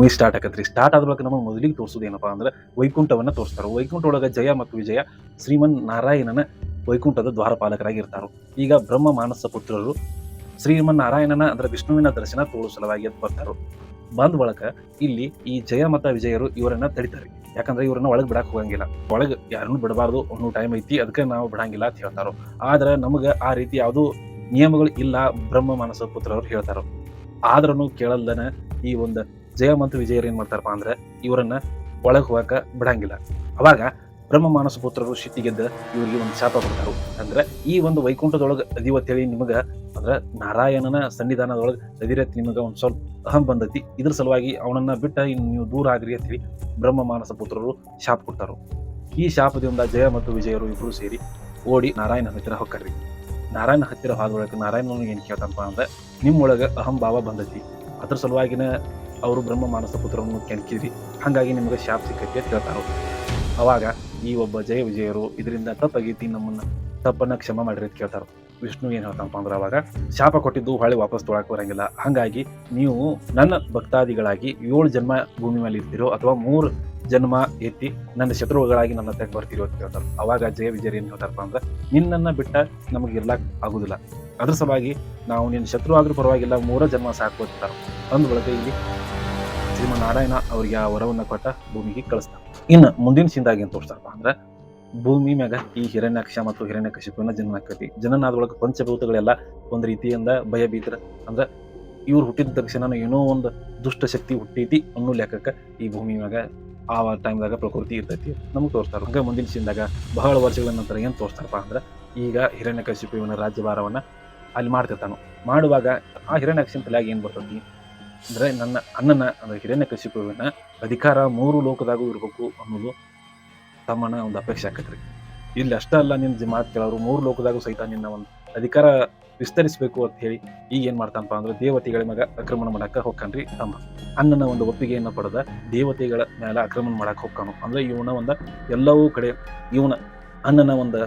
Movie start ಆಕತ್ರಿ. Start ಆದ ಬಳಿಕ ನಮಗೆ ಮೊದಲಿಗೆ ತೋರಿಸೋದು ಏನಪ್ಪಾ ಅಂದ್ರೆ ವೈಕುಂಠವನ್ನ ತೋರಿಸ್ತಾರೆ. ವೈಕುಂಠ ಒಳಗ ಜಯ ಮತ್ತು ವಿಜಯ ಶ್ರೀಮನ್ ನಾರಾಯಣನ ವೈಕುಂಠದ ದ್ವಾರಪಾಲಕರಾಗಿರ್ತಾರೆ. ಈಗ ಬ್ರಹ್ಮ ಮಾನಸ ಪುತ್ರರು ಶ್ರೀಮನ್ ನಾರಾಯಣನ ಅಂದ್ರೆ ವಿಷ್ಣುವಿನ ದರ್ಶನ ತೋಳು ಸಲುವಾಗಿ ಎದ್ದು ಬರ್ತಾರು. ಬಂದ ಬಳಕ ಇಲ್ಲಿ ಈ ಜಯ ಮತ್ತು ವಿಜಯರು ಇವರನ್ನ ತಡಿತಾರೆ. ಯಾಕಂದ್ರೆ ಇವರನ್ನ ಒಳಗೆ ಬಿಡಕ್ ಹೋಗಂಗಿಲ್ಲ. ಒಳಗೆ ಯಾರನ್ನು ಬಿಡಬಾರ್ದು, ಒಂದು ಟೈಮ್ ಐತಿ ಅದಕ್ಕೆ ನಾವು ಬಿಡಂಗಿಲ್ಲ ಅಂತ ಹೇಳ್ತಾರೋ. ಆದ್ರೆ ನಮಗೆ ಆ ರೀತಿ ಯಾವುದೂ ನಿಯಮಗಳು ಇಲ್ಲ, ಬ್ರಹ್ಮ ಮಾನಸ ಪುತ್ರರು ಹೇಳ್ತಾರೋ. ಆದ್ರೂ ಕೇಳಲ್ದನ ಈ ಒಂದು ಜಯ ಮತ್ತು ವಿಜಯರು ಏನ್ ಮಾಡ್ತಾರಪ್ಪ ಅಂದ್ರೆ ಇವರನ್ನ ಒಳಗೆ ಹೋಗಕ ಬಿಡಂಗಿಲ್ಲ. ಅವಾಗ ಬ್ರಹ್ಮ ಮಾನಸ ಪುತ್ರರು ಸಿಟ್ಟಿಗೆದ್ದ ಇವರಿಗೆ ಒಂದು ಶಾಪ ಕೊಡ್ತಾರು. ಅಂದ್ರೆ ಈ ಒಂದು ವೈಕುಂಠದೊಳಗೆ ಅದಿವತ್ತೇಳಿ ನಿಮಗೆ ಅಂದ್ರೆ ನಾರಾಯಣನ ಸನ್ನಿಧಾನದೊಳಗೆ ಅದಿರತ್ ನಿಮಗೆ ಒಂದು ಸ್ವಲ್ಪ ಅಹಂ ಬಂದತಿ. ಇದ್ರ ಸಲುವಾಗಿ ಅವನನ್ನ ಬಿಟ್ಟ ಇನ್ನು ನೀವು ದೂರ ಆಗ್ರಿ ಅಂತ ಹೇಳಿ ಬ್ರಹ್ಮ ಮಾನಸ ಪುತ್ರರು ಶಾಪ ಕೊಡ್ತಾರು. ಈ ಶಾಪದಿಂದ ಜಯ ಮತ್ತು ವಿಜಯರು ಇಬ್ಬರು ಸೇರಿ ಓಡಿ ನಾರಾಯಣ ಹತ್ತಿರ ಹೊಕ್ಕರ್ರಿ. ನಾರಾಯಣ ಹತ್ತಿರ ಹೋದ ನಾರಾಯಣನ ನಾರಾಯಣನಿಗೆ ಏನು ಕೇಳ್ತಾನಪ್ಪ ಅಂದ್ರೆ ನಿಮ್ಮೊಳಗೆ ಅಹಂ ಭಾವ ಬಂದತಿ. ಅದ್ರ ಸಲುವಾಗಿನ ಅವರು ಬ್ರಹ್ಮ ಮಾನಸ ಪುತ್ರವನ್ನು ಕೆಣಕಿದ್ರಿ. ಹಾಗಾಗಿ ನಿಮಗೆ ಶಾಪ ಸಿಕ್ಕಕ್ಕೆ ಅಂತ ಹೇಳ್ತಾರು ಅವಾಗ ಈ ಒಬ್ಬ ಜಯ ವಿಜಯರು ಇದರಿಂದ ತಪ್ಪಾಗೈತಿ ನಮ್ಮನ್ನು ತಪ್ಪನ್ನು ಕ್ಷಮ ಮಾಡಿರಿ ಅಂತ ಕೇಳ್ತಾರೆ. ವಿಷ್ಣು ಏನು ಹೇಳ್ತಾನಪ್ಪ ಅಂದ್ರೆ ಅವಾಗ ಶಾಪ ಕೊಟ್ಟಿದ್ದು ಹೊಳೆ ವಾಪಸ್ ತೊಳಕ್ ಬರಂಗಿಲ್ಲ. ಹಾಗಾಗಿ ನೀವು ನನ್ನ ಭಕ್ತಾದಿಗಳಾಗಿ ಏಳು ಜನ್ಮ ಭೂಮಿ ಮೇಲೆ ಇರ್ತೀರೋ ಅಥವಾ ಮೂರು ಜನ್ಮ ಎತ್ತಿ ನನ್ನ ಶತ್ರುಗಳಾಗಿ ನನ್ನ ತೆಗೆ ಬರ್ತೀರೋ ಅಂತ ಹೇಳ್ತಾರೆ ಅವಾಗ ಜಯ ವಿಜಯರು ಏನು ಹೇಳ್ತಾರಪ್ಪ ಅಂದ್ರೆ ನಿನ್ನನ್ನ ಬಿಟ್ಟ ನಮಗೆ ಇರ್ಲಾಕ್ ಆಗುದಿಲ್ಲ. ಅದ್ರ ಸಲುವಾಗಿ ನಾವು ನಿನ್ನ ಶತ್ರು ಆದ್ರೂ ಪರವಾಗಿಲ್ಲ ಮೂರ ಜನ್ಮ ಸಾಕು ಅಂತಾರೆ. ಅಂದ ಇಲ್ಲಿ ಶ್ರೀಮನ್ನಾರಾಯಣ ಅವ್ರಿಗೆ ಆ ವರವನ್ನ ಕೊಟ್ಟ ಭೂಮಿಗೆ ಕಳಿಸ್ತಾರೆ ಇನ್ನು ಮುಂದಿನ ಸಿಂದಾಗಿ ಏನು ತೋರಿಸ್ತಾರಪ್ಪ ಅಂದ್ರೆ ಭೂಮಿ ಮ್ಯಾಗ ಈ ಹಿರಣ್ಯಾಕ್ಷ ಮತ್ತು ಹಿರಣ್ಯಕಶಿಪುವಿನ ಜನ್ಮ ಆಕತಿ. ಜನನಾದೊಳಗೆ ಪಂಚಭೂತಗಳೆಲ್ಲ ಒಂದು ರೀತಿಯಿಂದ ಭಯ ಬೀತರ ಅಂದ್ರೆ ಇವ್ರು ಹುಟ್ಟಿದ ತಕ್ಷಣ ಏನೋ ಒಂದು ದುಷ್ಟ ಶಕ್ತಿ ಹುಟ್ಟೈತಿ ಅನ್ನೋ ಲೆಕ್ಕಕ್ಕೆ ಈ ಭೂಮಿ ಮ್ಯಾಗ ಆ ಟೈಮ್ದಾಗ ಪ್ರಕೃತಿ ಇರ್ತೈತಿ ನಮ್ಗೆ ತೋರಿಸ್ತಾರೆ. ಹಂಗೆ ಮುಂದಿನ ಸಿಂದಾಗ ಬಹಳ ವರ್ಷಗಳ ನಂತರ ಏನು ತೋರಿಸ್ತಾರಪ್ಪ ಅಂದ್ರೆ ಈಗ ಹಿರಣ್ಯಕಶಿಪುವಿನ ರಾಜ್ಯಭಾರವನ್ನ ಅಲ್ಲಿ ಮಾಡ್ತಿರ್ತಾನು. ಮಾಡುವಾಗ ಆ ಹಿರಣ್ಯಾಕ್ಷನ ಏನು ಏನ್ ಬರ್ತೈತಿ? ಅಂದ್ರೆ ನನ್ನ ಅಣ್ಣನ, ಅಂದ್ರೆ ಹಿರಣ್ಯಕಶಿಪುವಿನ ಅಧಿಕಾರ ಮೂರು ಲೋಕದಾಗೂ ಇರಬೇಕು ಅನ್ನೋದು ತಮ್ಮನ ಒಂದು ಅಪೇಕ್ಷೆ ಆಕತ್ರಿ. ಇಲ್ಲಿ ಅಷ್ಟೇ ಅಲ್ಲ ನಿನ್ನ ಮಾತು ಕೇಳೋರು ಮೂರು ಲೋಕದಾಗೂ ಸಹಿತ ನಿನ್ನ ಒಂದು ಅಧಿಕಾರ ವಿಸ್ತರಿಸಬೇಕು ಅಂತ ಹೇಳಿ ಈಗ ಏನ್ ಮಾಡ್ತಾನಪ್ಪ ಅಂದ್ರೆ ದೇವತೆಗಳ ಮ್ಯಾಗ ಆಕ್ರಮಣ ಮಾಡಾಕ ಹೋಗ್ಕನ್ರಿ ತಮ್ಮ. ಅಣ್ಣನ ಒಂದು ಒಪ್ಪಿಗೆಯನ್ನು ಪಡೆದ ದೇವತೆಗಳ ಮೇಲೆ ಆಕ್ರಮಣ ಮಾಡಕ್ಕೆ ಹೋಗ್ಕಾನು ಅಂದ್ರೆ ಇವನ ಒಂದು ಎಲ್ಲವೂ ಕಡೆ ಇವನ ಅಣ್ಣನ ಒಂದು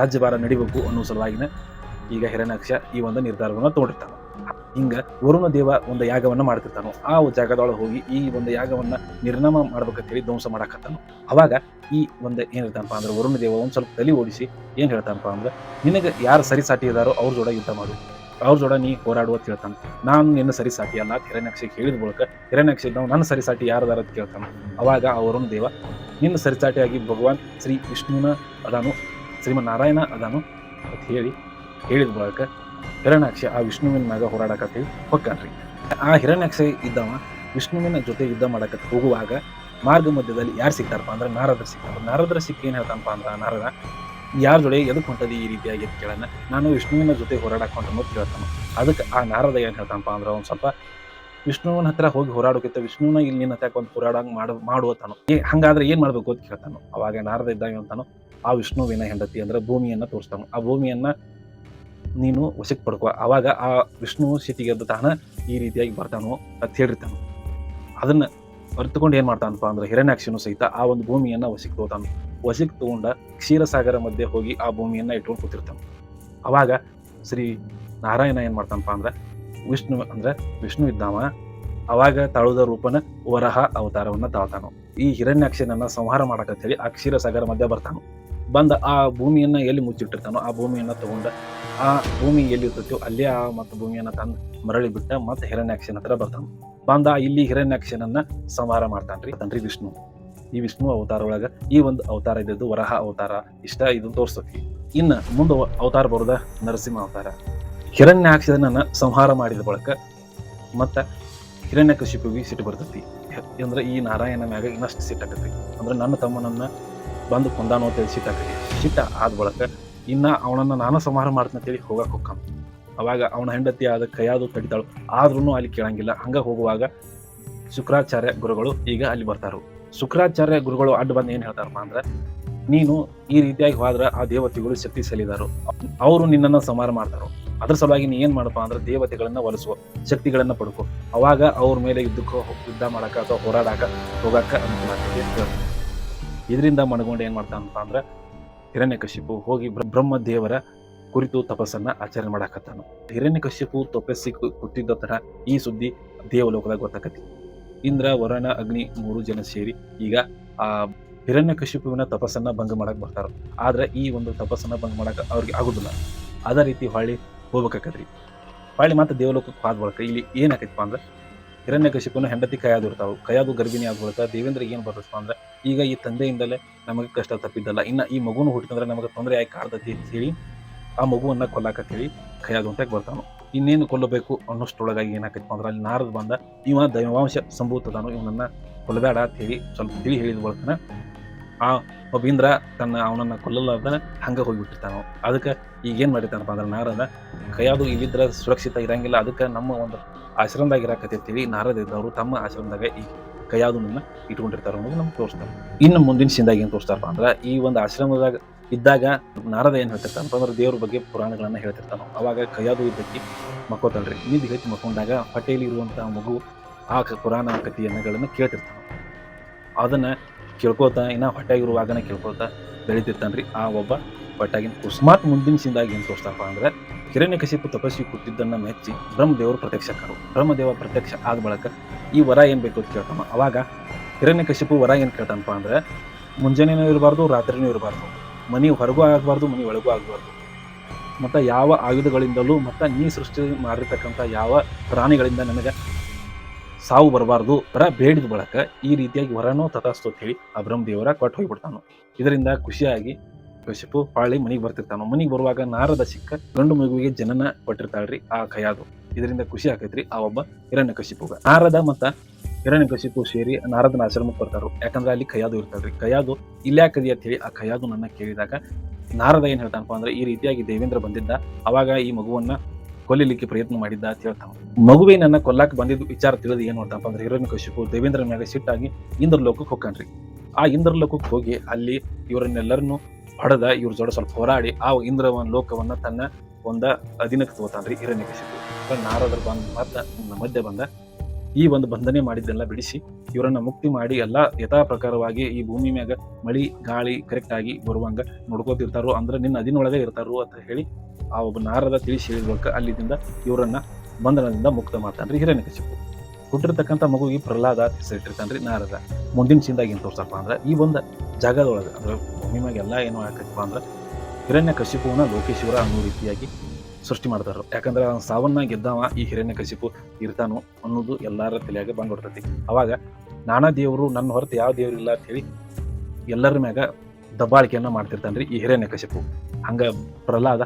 ರಾಜ್ಯಭಾರ ನಡಿಬೇಕು ಅನ್ನೋ ಸಲುವಾಗಿನ ಈಗ ಹಿರಣ್ಯಾಕ್ಷ ಈ ಒಂದು ನಿರ್ಧಾರವನ್ನ ತಗೊಂಡಿರ್ತಾನ. ಹಿಂಗ ವರುಣ ದೇವ ಒಂದು ಯಾಗವನ್ನ ಮಾಡ್ತಿರ್ತಾನು, ಆ ಜಾಗದೊಳಗೆ ಹೋಗಿ ಈ ಒಂದು ಯಾಗವನ್ನ ನಿರ್ನಾಮ ಮಾಡ್ಬೇಕಂತ ಹೇಳಿ ಧ್ವಂಸ ಮಾಡಾಕತ್ತಾನು. ಅವಾಗ ಈ ಒಂದು ಏನ್ ಹೇಳ್ತಾನಪ್ಪ ಅಂದ್ರೆ ವರುಣ ದೇವ ಒಂದ್ ಸ್ವಲ್ಪ ತಲೆ ಓಡಿಸಿ ಏನ್ ಹೇಳ್ತಾನಪ್ಪ ಅಂದ್ರೆ, ನಿನಗೆ ಯಾರು ಸರಿ ಸಾಟಿ ಇದಾರೋ ಅವ್ರ ಜೋಡ ಯುದ್ಧ ಮಾಡು. ಅವ್ರ ಜೋಡ ನೀ ಹೋರಾಡುವ ಅಂತ ಹೇಳ್ತಾನೆ. ನಾನು ನಿನ್ನ ಸರಿ ಸಾಟಿ ಅಲ್ಲ ಹಿರಣ್ಯಾಕ್ಷಿಗೆ ಹೇಳಿದ ಬಳಿಕ ಹಿರಣ್ಯಾಕ್ಷ ನಾವು ನನ್ನ ಸರಿ ಸಾಟಿ ಯಾರದಾರ ಅಂತ ಕೇಳ್ತಾನೆ. ಅವಾಗ ಆ ವರುಣ ದೇವ ನಿನ್ನ ಸರಿ ಸಾಟಿಯಾಗಿ ಭಗವಾನ್ ಶ್ರೀ ವಿಷ್ಣುನ ಅದಾನು ಶ್ರೀಮನ್ ನಾರಾಯಣ ಅದಾನು ಅಂತ ಹೇಳಿ ಹೇಳಿದ ಬಳಿಕ ಹಿರಣ್ಯಾಕ್ಷ ಆ ವಿಷ್ಣುವಿನ ಮ್ಯಾಗ ಹೋರಾಡಕತ್ತಿ ಹೊಕ್ಕನ್ರಿ. ಆ ಹಿರಣ್ಯಾಕ್ಷ ಇದ್ದವ ವಿಷ್ಣುವಿನ ಜೊತೆ ಯುದ್ಧ ಮಾಡಕತ್ ಹೋಗುವಾಗ ಮಾರ್ಗ ಮಧ್ಯದಲ್ಲಿ ಯಾರು ಸಿಗ್ತಾರಪ್ಪ ಅಂದ್ರೆ ನಾರದ್ರ ಸಿಗ್ತಾರ. ನಾರದ್ರ ಸಿಕ್ಕ ಏನು ಹೇಳ್ತಾನಪ್ಪ ಅಂದ್ರೆ, ನಾರದ, ಯಾರ ಜೊತೆ ಎದಕ್ ಹೊಂಟದಿ ಈ ರೀತಿಯಾಗಿ ಅಂತ ಕೇಳನ ನಾನು ವಿಷ್ಣುವಿನ ಜೊತೆ ಹೋರಾಡಕ್ ಹೊಂಟ ಅಂತ ಅದಕ್ಕೆ ಆ ನಾರದ ಏನು ಹೇಳ್ತಾನಪ್ಪ ಅಂದ್ರೆ ಒಂದ್ ಸ್ವಲ್ಪ ವಿಷ್ಣುವಿನ ಹತ್ರ ಹೋಗಿ ಹೋರಾಡೋಕಿಂತ ವಿಷ್ಣುವಿನ ಇಲ್ಲಿ ನಿನ್ನ ಹತ್ರ ಒಂದು ಹೋರಾಡಂಗ್ ಮಾಡ, ಮಾಡುವತಾನು. ಏ, ಹಂಗಾದ್ರೆ ಏನು ಮಾಡ್ಬೇಕು ಅಂತ ಕೇಳ್ತಾನು. ಅವಾಗ ನಾರದ ಇದ್ದಾಗ ಅಂತಾನು, ಆ ವಿಷ್ಣುವಿನ ಹೆಂಡತಿ ಅಂದ್ರೆ ಭೂಮಿಯನ್ನ ತೋರಿಸ್ತಾನು. ಆ ಭೂಮಿಯನ್ನ ನೀನು ವಶಕ್ಕೆ ಪಡ್ಕೋ. ಆವಾಗ ಆ ವಿಷ್ಣು ಸಿಟಿಗೆದ್ದ ತಾನ ಈ ರೀತಿಯಾಗಿ ಬರ್ತಾನು ಅಂತ ಹೇಳಿರ್ತಾನು. ಅದನ್ನ ಅರಿತುಕೊಂಡು ಏನು ಮಾಡ್ತಾನಪ್ಪ ಅಂದ್ರೆ ಹಿರಣ್ಯಾಕ್ಷನು ಸಹಿತ ಆ ಒಂದು ಭೂಮಿಯನ್ನ ವಶಕ್ಕೆ ತಗೋತಾನು. ವಶಕ್ಕೆ ತಗೊಂಡ ಕ್ಷೀರಸಾಗರ ಮಧ್ಯೆ ಹೋಗಿ ಆ ಭೂಮಿಯನ್ನ ಇಟ್ಕೊಂಡು ಕೂತಿರ್ತಾನೆ. ಅವಾಗ ಶ್ರೀ ನಾರಾಯಣ ಏನು ಮಾಡ್ತಾನಪ್ಪ ಅಂದ್ರೆ ವಿಷ್ಣು ಅಂದ್ರೆ ವಿಷ್ಣು ಇದ್ದಾವ. ಅವಾಗ ತಾಳುದ ರೂಪನ ವರಹ ಅವತಾರವನ್ನ ತಾಳ್ತಾನು. ಈ ಹಿರಣ್ಯಾಕ್ಷನನ್ನ ಸಂಹಾರ ಮಾಡಕತ್ತೇಳಿ ಆ ಕ್ಷೀರಸಾಗರ ಮಧ್ಯೆ ಬರ್ತಾನು. ಬಂದ ಆ ಭೂಮಿಯನ್ನ ಎಲ್ಲಿ ಮುಚ್ಚಿಟ್ಟಿರ್ತಾನೋ ಆ ಭೂಮಿಯನ್ನು ತಗೊಂಡ ಆ ಭೂಮಿ ಎಲ್ಲಿ ಇರ್ತೈತೋ ಅಲ್ಲೇ ಆ ಮತ್ತು ಭೂಮಿಯನ್ನು ತಂದು ಮರಳಿ ಬಿಟ್ಟ ಮತ್ತೆ ಹಿರಣ್ಯಾಕ್ಷನ ಹತ್ರ ಬರ್ತಾನೆ. ಬಂದ ಇಲ್ಲಿ ಹಿರಣ್ಯಾಕ್ಷನನ್ನ ಸಂಹಾರ ಮಾಡ್ತಾನ್ರಿ. ತನ್ರಿ ವಿಷ್ಣು. ಈ ವಿಷ್ಣು ಅವತಾರ ಒಳಗೆ ಈ ಒಂದು ಅವತಾರ ಇದ್ದದ್ದು ವರಹ ಅವತಾರ. ಇಷ್ಟ ಇದು ತೋರ್ಸ್ತತಿ ಇನ್ನ ಮುಂದೆ ಅವತಾರ ಬರೋದ ನರಸಿಂಹ ಅವತಾರ. ಹಿರಣ್ಯಾಕ್ಷನನ್ನ ಸಂಹಾರ ಮಾಡಿದ ಬಳಿಕ ಮತ್ತ ಹಿರಣ್ಯಕಶಿಪುವಿಗೆ ಸಿಟ್ಟು ಬರ್ತೈತಿ. ಅಂದ್ರೆ ಈ ನಾರಾಯಣ ಮ್ಯಾಗ ಇನ್ನಷ್ಟು ಸಿಟ್ಟಾಕತಿ ಅಂದ್ರೆ ನನ್ನ ತಮ್ಮನನ್ನ ಬಂದು ಕುಂದಾನು ಅಂತೇಳಿ ಕಡೆ. ಸೀತ ಆದ ಬಳಿಕ ಇನ್ನ ಅವನನ್ನ ನಾನು ಸಮಾರ ಮಾಡ್ತೀನಿ ಅಂತೇಳಿ ಹೋಗಕ್ ಹೋಗ್ಕಾನ ಅವಾಗ ಅವನ ಹೆಂಡತಿ ಆದ ಕೈಯಾದು ತಡಿತಾಳು ಆದ್ರೂ ಅಲ್ಲಿ ಕೇಳಂಗಿಲ್ಲ. ಹಂಗ ಹೋಗುವಾಗ ಶುಕ್ರಾಚಾರ್ಯ ಗುರುಗಳು ಈಗ ಅಲ್ಲಿ ಬರ್ತಾರು. ಶುಕ್ರಾಚಾರ್ಯ ಗುರುಗಳು ಅಡ್ಡ ಬಂದು ಏನ್ ಹೇಳ್ತಾರಪ್ಪ ಅಂದ್ರೆ, ನೀನು ಈ ರೀತಿಯಾಗಿ ಹೋದ್ರೆ ಆ ದೇವತೆಗಳು ಶಕ್ತಿ ಸೆಲಿದಾರು. ಅವರು ನಿನ್ನನ್ನ ಸಮಾರ ಮಾಡ್ತಾರೋ. ಅದ್ರ ಸಲುವಾಗಿ ನೀ ಏನು ಮಾಡಪ್ಪ ಅಂದ್ರೆ ದೇವತೆಗಳನ್ನ ಒಲಿಸುವ, ಶಕ್ತಿಗಳನ್ನ ಪಡ್ಕೋ. ಅವಾಗ ಅವ್ರ ಮೇಲೆ ಯುದ್ಧಕ್ಕೋ ಯುದ್ಧ ಮಾಡಕ ಅಥವಾ ಹೋರಾಡಕ ಹೋಗಾಕ ಅನುಕೂಲ ಆಗ್ತದೆ. ಇದರಿಂದ ಮನಗೊಂಡು ಏನು ಮಾಡ್ತಾನಪ್ಪ ಅಂದ್ರೆ ಹಿರಣ್ಯಕಶಿಪು ಹೋಗಿ ಬ್ರಹ್ಮದೇವರ ಬ್ರಹ್ಮ ದೇವರ ಕುರಿತು ತಪಸ್ಸನ್ನ ಆಚರಣೆ ಮಾಡಾಕತ್ತಾನು. ಹಿರಣ್ಯಕಶಿಪು ತಪಸ್ಸಿ ಕೂತಿದ್ದ ತರ ಈ ಸುದ್ದಿ ದೇವಲೋಕದಾಗ ಗೊತ್ತಾಕತಿ. ಇಂದ್ರ, ವರುಣ, ಅಗ್ನಿ ಮೂರು ಜನ ಸೇರಿ ಈಗ ಆ ಹಿರಣ್ಯಕಶಿಪುವಿನ ತಪಸ್ಸನ್ನ ಭಂಗ ಮಾಡಕ್ ಬರ್ತಾರ. ಆದ್ರೆ ಈ ಒಂದು ತಪಸ್ಸನ್ನ ಭಂಗ ಮಾಡಕ್ ಅವ್ರಿಗೆ ಆಗುದಿಲ್ಲ. ಅದೇ ರೀತಿ ಹೊಳ್ಳಿ ಹೋಗ್ಬೇಕಾಕತ್ರಿ. ಹೊಳ್ಳಿ ಮತ್ತೆ ದೇವಲೋಕಕ್ಕೆ ಹೋದ ಬಳಕ ಇಲ್ಲಿ ಏನಾಕೈತಪ್ಪ ಅಂದ್ರೆ ಹಿರಣ್ಯಕಶಿಪುನ ಹೆಂಡತಿ ಕೈಯಾದು ಇರ್ತಾವೆ ಕೈಯಾದು ಗರ್ಭಿಣಿ ಬಳಿಕ ದೇವೇಂದ್ರ ಏನು ಬರ್ತಪ್ಪ ಅಂದ್ರೆ, ಈಗ ಈ ತಂದೆಯಿಂದಲೇ ನಮಗೆ ಕಷ್ಟ ತಪ್ಪಿದ್ದಲ್ಲ. ಇನ್ನು ಈ ಮಗುನ ಹುಟ್ಟಿದ್ರೆ ನಮಗೆ ತೊಂದರೆ ಆಗಿ ಕಾಡ್ತೈತಿ ಅಂತ ಹೇಳಿ ಆ ಮಗುವನ್ನು ಕೊಲ್ಲಾಕತ್ತೇಳಿ ಕೈಯಾದು ಅಂತ ಬರ್ತಾನು. ಇನ್ನೇನು ಕೊಲ್ಲಬೇಕು ಅನ್ನೋಷ್ಟೊಳಗಾಗಿ ಏನಾಕೈತಪ್ಪ ಅಂದ್ರೆ ಅಲ್ಲಿ ನಾರದ ಬಂದ ಇವ ದೈವಾಂಶ ಸಂಭೂತದಾನು, ಇವನನ್ನು ಕೊಲ್ಲಬೇಡ ಅಂತ ಹೇಳಿ ಸ್ವಲ್ಪ ತಿಳಿ ಹೇಳಿದ ಬಳಕನ ಆ ಒಬ್ಬೀಂದ್ರ ತನ್ನ ಅವನನ್ನ ಕೊಲ್ಲಲಾರ್ದ ಹಂಗೆ ಹೋಗಿಬಿಟ್ಟಿರ್ತಾನೆ ಅದಕ್ಕೆ ಈಗ ಏನ್ ಮಾಡಿರ್ತಾನಪ್ಪ ಅಂದ್ರೆ ನಾರದ ಕೈಯಾದು ಇಲ್ಲಿದ್ರೆ ಸುರಕ್ಷಿತ ಇರಂಗಿಲ್ಲ. ಅದಕ್ಕೆ ನಮ್ಮ ಒಂದು ಆಶ್ರಮದಾಗ ಇರಾಕತ್ತೇಳಿ ನಾರದ ಇದ್ದವರು ತಮ್ಮ ಆಶ್ರಮದಾಗ ಈ ಕೈಯಾದನ್ನ ಇಟ್ಕೊಂಡಿರ್ತಾರ ಅನ್ನೋದು ನಮ್ಗೆ ತೋರಿಸ್ತಾರೆ. ಇನ್ನು ಮುಂದಿನ ಸಿಂದಾಗ ಏನು ತೋರಿಸ್ತಾರಪ್ಪ ಅಂದ್ರೆ ಈ ಒಂದು ಆಶ್ರಮದಾಗ ಇದ್ದಾಗ ನಾರದ ಏನು ಹೇಳ್ತಿರ್ತಾನಪ್ಪ ಅಂದ್ರೆ ದೇವ್ರ ಬಗ್ಗೆ ಪುರಾಣಗಳನ್ನ ಹೇಳ್ತಿರ್ತಾನ. ಅವಾಗ ಕೈಯಾದು ಇದ್ದಕ್ಕೆ ಮಕ್ಕೋತಲ್ರಿ ನಿಂದು ಹೆಚ್ಚು ಮಕ್ಕೊಂಡಾಗ ಹೊಟ್ಟೆಯಲ್ಲಿ ಇರುವಂತಹ ಮಗು ಆ ಪುರಾಣ ಕಥೆಯನ್ನಗಳನ್ನ ಕೇಳ್ತಿರ್ತಾನ. ಅದನ್ನ ಕೇಳ್ಕೊತ ಇನ್ನ ಹೊಟ್ಟೆಗಿರುವಾಗನ ಕೇಳ್ಕೊತ ಬೆಳಿತಿರ್ತಾನ್ರಿ. ಆ ಒಬ್ಬ ಹೊಟ್ಟಾಗಿನ ಕುಸ್ಮಾತ್ ಮುಂದಿನ ಸಿಂದಾಗಿ ಏನ್ ತೋರಿಸ್ತಾರಪ್ಪ ಅಂದ್ರೆ ಹಿರಣ್ಯಕಶಿಪು ತಪಸ್ವಿ ಕೊಟ್ಟಿದ್ದನ್ನ ಮೆಚ್ಚಿ ಬ್ರಹ್ಮದೇವರು ಪ್ರತ್ಯಕ್ಷಕರು ಬ್ರಹ್ಮದೇವ ಪ್ರತ್ಯಕ್ಷ ಆದ ಬಳಕ ಈ ವರ ಏನು ಬೇಕು ಅಂತ ಕೇಳ್ತಾನ, ಅವಾಗ ಹಿರಣ್ಯಕಶಿಪು ವರ ಏನ್ ಕೇಳ್ತಾನಪ್ಪ ಅಂದ್ರೆ, ಮುಂಜಾನೆನೂ ಇರಬಾರ್ದು, ರಾತ್ರಿನೂ ಇರಬಾರ್ದು. ಮನಿ ಹೊರಗೂ ಆಗಬಾರ್ದು, ಮನಿ ಒಳಗೂ ಆಗಬಾರ್ದು. ಮತ್ತು ಯಾವ ಆಯುಧಗಳಿಂದಲೂ ಮತ್ತು ನೀ ಸೃಷ್ಟಿ ಮಾಡಿರ್ತಕ್ಕಂಥ ಯಾವ ಪ್ರಾಣಿಗಳಿಂದ ನನಗೆ ಸಾವು ಬರಬಾರ್ದು ಪರ ಬೇಡಿದ ಬಳಕ ಈ ರೀತಿಯಾಗಿ ವರನೋ ತಥಾಸ್ತು ಅಂತ ಹೇಳಿ ಆ ಬ್ರಹ್ಮದೇವರ ಕೊಟ್ಟು ಹೋಗಿಬಿಡ್ತಾನು. ಇದರಿಂದ ಖುಷಿಯಾಗಿ ಕಶಿಪು ಪಾಳಿ ಮನೆಗೆ ಬರ್ತಿರ್ತಾನ. ಮನೆಗೆ ಬರುವಾಗ ನಾರದ ಸಿಕ್ಕ ಗಂಡು ಮಗುವಿಗೆ ಜನನ ಕೊಟ್ಟಿರ್ತಾಳ್ರಿ ಆ ಕಯಾದು ಇದರಿಂದ ಖುಷಿ ಆಕೈತ್ರಿ ಆ ಒಬ್ಬ ಹಿರಣ್ಯ ಕಶಿಪುಗ ನಾರದ ಮತ್ತ ಹಿರಣ್ಯ ಕಶಿಪು ಸೇರಿ ನಾರದನ ಆಶ್ರಮಕ್ಕೆ ಬರ್ತಾರು. ಯಾಕಂದ್ರೆ ಅಲ್ಲಿ ಕಯಾದು ಇರ್ತಾಳ್ರಿ. ಕಯಾದು ಇಲ್ಯಾಕದಿ ಅಂತ ಹೇಳಿ ಆ ಕಯಾದು ನನ್ನ ಕೇಳಿದಾಗ ನಾರದ ಏನ್ ಹೇಳ್ತಾನಪ್ಪ ಅಂದ್ರೆ ಈ ರೀತಿಯಾಗಿ ದೇವೇಂದ್ರ ಬಂದಿದ್ದ. ಅವಾಗ ಈ ಮಗುವನ್ನ ಕೊಲ್ಲಿಲಿಕ್ಕೆ ಪ್ರಯತ್ನ ಮಾಡಿದ್ದ ಅಂತ ಹೇಳ್ತಾನ. ಮಗುವೇ ನನ್ನ ಕೊಲ್ಲಾಕ್ ಬಂದಿದ್ದು ವಿಚಾರ ತಿಳಿದು ಏನು ಅಂತಪ್ಪ ಅಂದ್ರೆ ಹಿರಣ್ಯ ಕಶಿಪು ದೇವೇಂದ್ರ ಮ್ಯಾಗ ಸಿಟ್ಟಾಗಿ ಇಂದ್ರ ಲೋಕಕ್ಕೆ ಹೋಗ್ಕನ್ರಿ ಆ ಇಂದ್ರ ಲೋಕಕ್ಕೆ ಹೋಗಿ ಅಲ್ಲಿ ಇವರನ್ನೆಲ್ಲರನ್ನು ಹೊಡೆದ, ಇವ್ರ ಜೋಡ ಸ್ವಲ್ಪ ಹೋರಾಡಿ, ಆ ಇಂದ್ರ ಒಂದ್ ಲೋಕವನ್ನ ತನ್ನ ಒಂದ ಅಧೀನಕ್ಕೆ ತಗೋತಾನ್ರಿ ಹಿರಣ್ಯಕಶಿಪು ನಾರದ್ರ ಬಂದ್ ಮತ್ತ ಮಧ್ಯೆ ಬಂದ, ಈ ಒಂದು ಬಂಧನೆ ಮಾಡಿದ್ದೆಲ್ಲ ಬಿಡಿಸಿ, ಇವರನ್ನ ಮುಕ್ತಿ ಮಾಡಿ ಎಲ್ಲಾ ಯಥಾ ಪ್ರಕಾರವಾಗಿ ಈ ಭೂಮಿ ಮ್ಯಾಗ ಮಳಿ, ಗಾಳಿ ಕರೆಕ್ಟ್ ಆಗಿ ಬರುವಂಗ ನೋಡ್ಕೋತಿರ್ತಾರೋ, ಅಂದ್ರೆ ನಿನ್ನ ಅದಿನೊಳಗೆ ಇರ್ತಾರೋ ಅಂತ ಹೇಳಿ, ಆ ಒಬ್ಬ ನಾರದ ತಿಳಿಸಿ ಹೇಳಿದ್ಬೇಕ ಅಲ್ಲಿಂದ ಇವರನ್ನ ಬಂಧನದಿಂದ ಮುಕ್ತ ಮಾಡ್ತಾನ್ರಿ ಹಿರಣ್ಯಕಶಿಪು ಹುಟ್ಟಿರ್ತಕ್ಕಂಥ ಮಗುವಿಗೆ ಪ್ರಹ್ಲಾದ ಅಂತ ಹೆಸರಿಟ್ಟಿರ್ತಾನ್ರಿ ನಾರದ ಮುಂದಿನ ಚಿಂದಾಗ ಏನು ತೋರ್ಸಪ್ಪ ಅಂದ್ರೆ ಈ ಒಂದು ಜಾಗದೊಳಗೆ, ಅಂದ್ರೆ ಭೂಮಿ ಎಲ್ಲ ಏನು ಹಾಕತ್ತಪ್ಪ ಅಂದ್ರೆ ಹಿರಣ್ಯ ಕಶಿಪುವನ್ನ ಲೋಕೇಶ್ವರ ಅನ್ನೋ ರೀತಿಯಾಗಿ ಸೃಷ್ಟಿ ಮಾಡ್ತಾರ. ಯಾಕಂದ್ರೆ ಅವನ ಸಾವನ್ನ ಗೆದ್ದವ ಈ ಹಿರಣ್ಯ ಕಶಿಪು ಇರ್ತಾನೋ ಅನ್ನೋದು ಎಲ್ಲಾರ ತಲೆಯಾಗ ಬಂದ್ಬಿಡ್ತೈತಿ. ಅವಾಗ ನಾನಾ ದೇವರು ನನ್ನ ಹೊರತು ಯಾವ ದೇವರು ಇಲ್ಲ ಅಂತ ಹೇಳಿ ಎಲ್ಲರ ಮ್ಯಾಗ ದಬ್ಬಾಳಿಕೆಯನ್ನು ಮಾಡ್ತಿರ್ತಾನೆ ರೀ ಈ ಹಿರಣ್ಯ ಕಶಿಪು ಹಂಗ ಪ್ರಹ್ಲಾದ